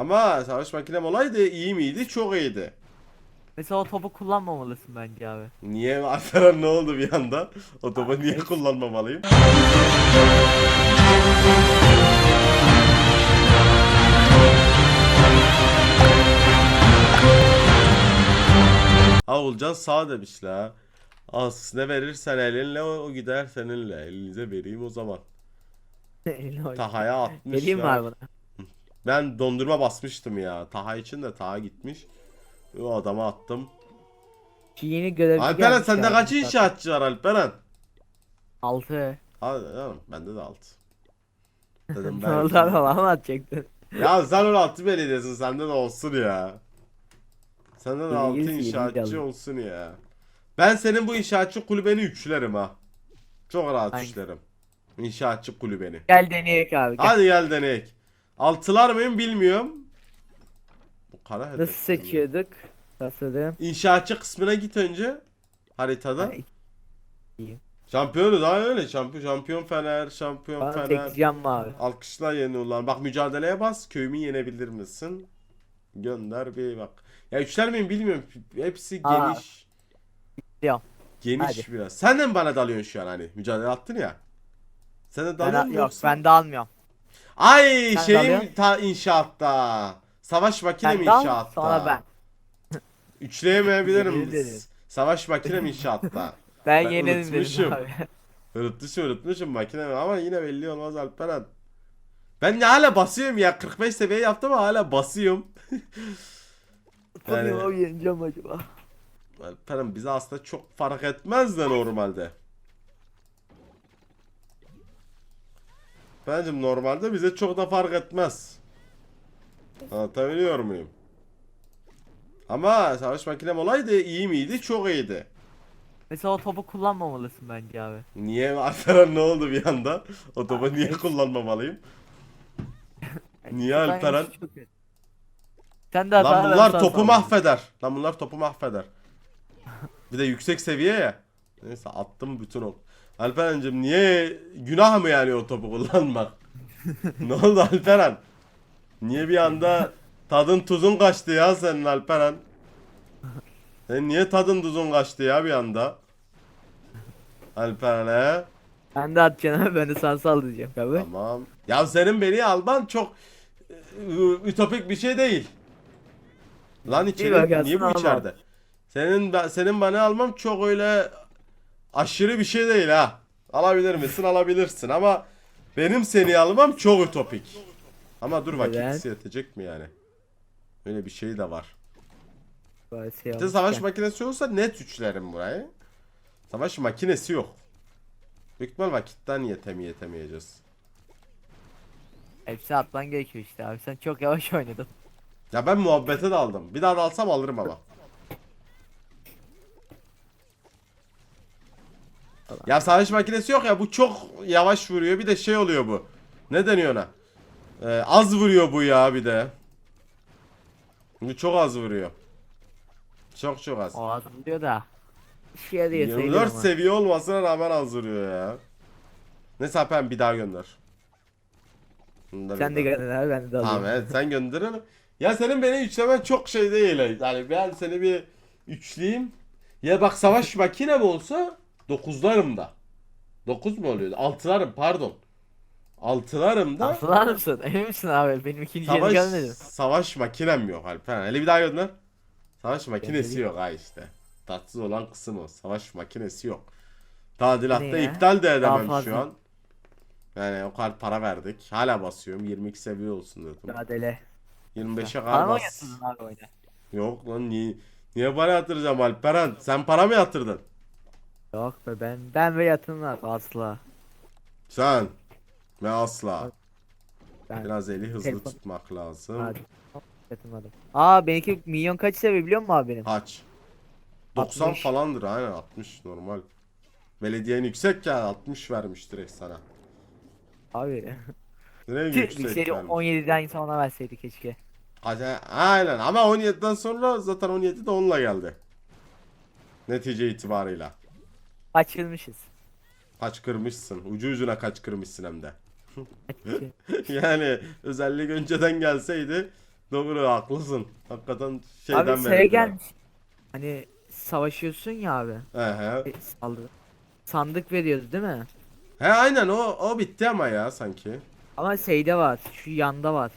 Ama savaş makinem olaydı iyi miydi? Çok iyiydi. Mesela o topu kullanmamalısın bence abi. Niye Alperen ne oldu bir anda? O topu niye kullanmamalıyım? Ha Olcan sağ demiş la. Az ne verirsen elinle o, gider seninle. Elinize vereyim o zaman. Taha'ya atmış Geleyim mi la. abi buna? Ben dondurma basmıştım ya. Taha için de Taha gitmiş. O adama attım. Yeni görevci Alperen gelmiş sende kaç inşaatçı var Alperen? Altı. Hadi canım bende de 6. Dedim ben. bana mı atacaktın? ya sen 16 belediyesin sende de olsun ya. Sende de Yedi 6 yüz, yedi yüz inşaatçı olsun ya. Ben senin bu inşaatçı kulübeni üçlerim ha. Çok rahat Hangisi? üçlerim. İnşaatçı kulübeni. Gel deneyek abi. Gel. Hadi gel deneyek. Altılar mıyım bilmiyorum. Bu kara hedef Nasıl mi? seçiyorduk? Tasarım. İnşaatçı kısmına git önce. Haritada. Ay. Şampiyonu daha öyle. Şampiyon, şampiyon Fener, şampiyon Bana Fener. mi abi? Alkışla yeni ulan. Bak mücadeleye bas. Köyümü yenebilir misin? Gönder bir bak. Ya üçler miyim bilmiyorum. Hepsi Aa. geniş. Diyorum. Geniş Hadi. biraz. Sen de mi bana dalıyorsun şu an hani? Mücadele attın ya. Sen de dalıyor musun yok ben de almıyorum. Ay Sen şeyim dalıyorsun. ta inşaatta. Savaş makine mi Sen de al inşaatta? sonra ben. Üçleyemeyebilirim. Yemin ederim. Savaş makine mi inşaatta? Ben, Ben yenerim unutmuşum. dedim abi. Makine ama yine belli olmaz Alperen. Ben de hala basıyorum ya 45 seviye yaptım ama hala basıyorum. Bakayım Yani- abi yeneceğim acaba. Alperen bize aslında çok fark etmez de normalde. Bence normalde bize çok da fark etmez. Anlatabiliyor muyum? Ama savaş makinem olaydı iyi miydi? Çok iyiydi. Mesela o topu kullanmamalısın bence abi. Niye Alperen ne oldu bir anda? O topu niye kullanmamalıyım? Niye Alperen? Sen de Lan bunlar topu mahveder. Lan bunlar topu mahveder. Bir de yüksek seviye ya. Neyse attım bütün ok. Alperen'cim niye günah mı yani o topu kullanmak? ne oldu Alperen? Niye bir anda tadın tuzun kaçtı ya senin Alperen? Sen niye tadın tuzun kaçtü ya bir anda? Alperen he? Ben de atacaksın abi ben de sana sallayacağım abi. Tamam. Ya senin beni alman çok e, ütopik bir şey değil. Lan içeri bakarsın niye bu içeride? Senin senin bana almam çok öyle aşırı bir şey değil ha. Alabilir misin? Alabilirsin ama benim seni almam çok ütopik. Ama dur vakit yetecek mi yani? Öyle bir şey de var. Bir de savaş makinesi olsa net üçlerim burayı. Savaş makinesi yok. Büyük ihtimal vakitten yetemi yetemeyeceğiz. Hepsi atman gerekiyor işte abi sen çok yavaş oynadın. Ya ben muhabbete daldım. Bir daha dalsam alırım ama. Ya savaş makinesi yok ya bu çok yavaş vuruyor bir de şey oluyor bu. Ne deniyor ona? Ee, az vuruyor bu ya bir de. Bu çok az vuruyor. Çok çok az. O az diyor da. Yarıyor sayılır 24 ama. seviye olmasına rağmen az vuruyor ya. Neyse Alpen bir daha gönder. Da Sen de gönder abi ben de alayım. Tamam evet sen gönder onu. Ya senin beni üçlemen çok şey değil. Yani ben seni bir üçleyeyim. Ya bak savaş makine mi olsa dokuzlarım da. Dokuz mu oluyordu? Altılarım pardon. Altılarım da Aslan mısın? Emin misin abi? Benim ikinci yeni savaş, gelmedi. savaş makinem yok Alper. Hele bir daha gönder. Savaş makinesi yok ha işte. Tatsız olan kısım o. Savaş makinesi yok. Tadilatta Ne ya? iptal de Daha edemem şu an. Yani o kadar para verdik. Hala basıyorum. 22 seviye olsun dedim. Mücadele. 25'e Bana kadar mı bas. yatırdın abi oyuna? Yok lan niye niye para yatıracağım Alperen? Sen para mı yatırdın? Yok be ben ben ve yatırmam asla. Sen ve asla. Ben Biraz eli hızlı Telefon- tutmak lazım. hadi. Aa benimki milyon kaç seviye biliyor musun abi benim? Kaç? 90 60. falandır aynen 60 normal. Belediyenin yüksek ya 60 vermiş direkt sana. Abi. Nereye Tüh, yüksek vermiş? 17'den sonra verseydi keşke. Acayip- Aynen ama 17'den sonra zaten 17 de onunla geldi. Netice itibarıyla. Açılmışız. Kaç kırmışsın. Ucu ucuna kaç kırmışsın hem de. Yani özellik önceden gelseydi Doğru haklısın. Hakikaten şeyden abi şey gelmiş. Hani savaşıyorsun ya abi. He he. E, Saldırı. Sandık veriyoruz değil mi? He aynen o o bitti ama ya sanki. Ama şeyde var. Şu yanda var.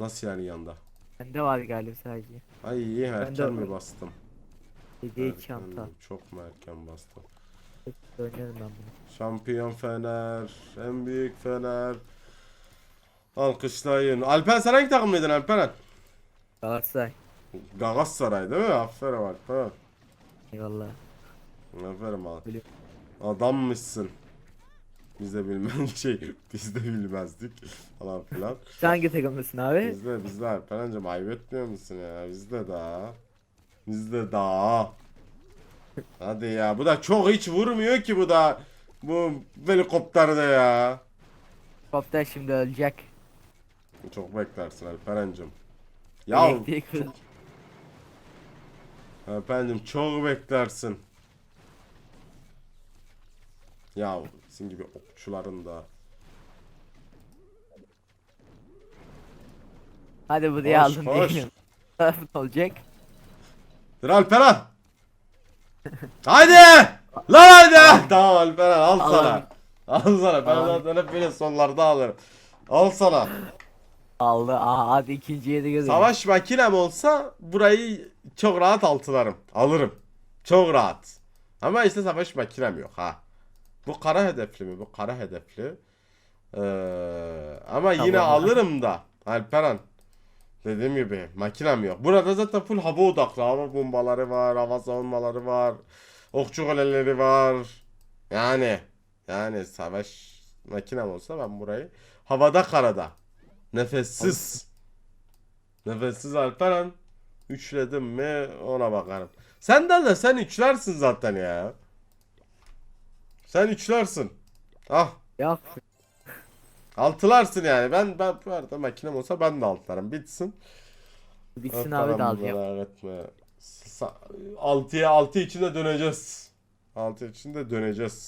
Nasıl yani yanda? Bende var galiba sadece. Ay iyi erken mi bastım? Hediye çanta. Çok mu erken bastım? Oynarım ben bunu. Şampiyon Fener, en büyük Fener. Alkışlayın. Alper sen hangi takımlıydın Alperen? Galatasaray. Galatasaray değil mi? Aferin Alperen. Eyvallah. Aferin abi. Biliyorum. Adammışsın. Biz de bilmem şey, biz de bilmezdik falan filan. Sen hangi takımlısın abi? Biz de biz de Alperen'cim ayıp etmiyor musun ya? Biz de daha. Biz de daha. Hadi ya bu da çok hiç vurmuyor ki bu da. Bu helikopterde ya. Kopter şimdi ölecek. Çok beklersin Alperen'cim. Ya Elektrik. Alperen'cim çok beklersin. Ya sizin gibi okçuların da. Hadi buraya koş. diyelim. Tarafın olacak. Dur Alperen. Haydi. Lan haydi. Tamam Alperen al Al sana. Al sana. Ben zaten hep böyle sonlarda alırım. Al sana. Aldı. Aha hadi ikinciye de görelim. Savaş makinem olsa burayı çok rahat altılarım. Alırım. Çok rahat. Ama işte savaş makinem yok ha. Bu kara hedefli mi? Bu kara hedefli. Ee, ama yine Tamam. alırım da. Alperen. Dediğim gibi makinem yok. Burada zaten full hava odaklı. Hava bombaları var, hava savunmaları var. Okçu kaleleri var. Yani yani savaş makinem olsa ben burayı havada karada nefessiz nefessiz Alperen üçledim mi ona bakarım. Senden de sen üçlersin zaten ya. Sen üçlersin. Ah Yok. Altılarsın yani. Ben ben bu arada makinem olsa ben de altılarım. Bitsin. Bitsin abi de alacağım. Altıya altı içinde döneceğiz. Altı içinde döneceğiz.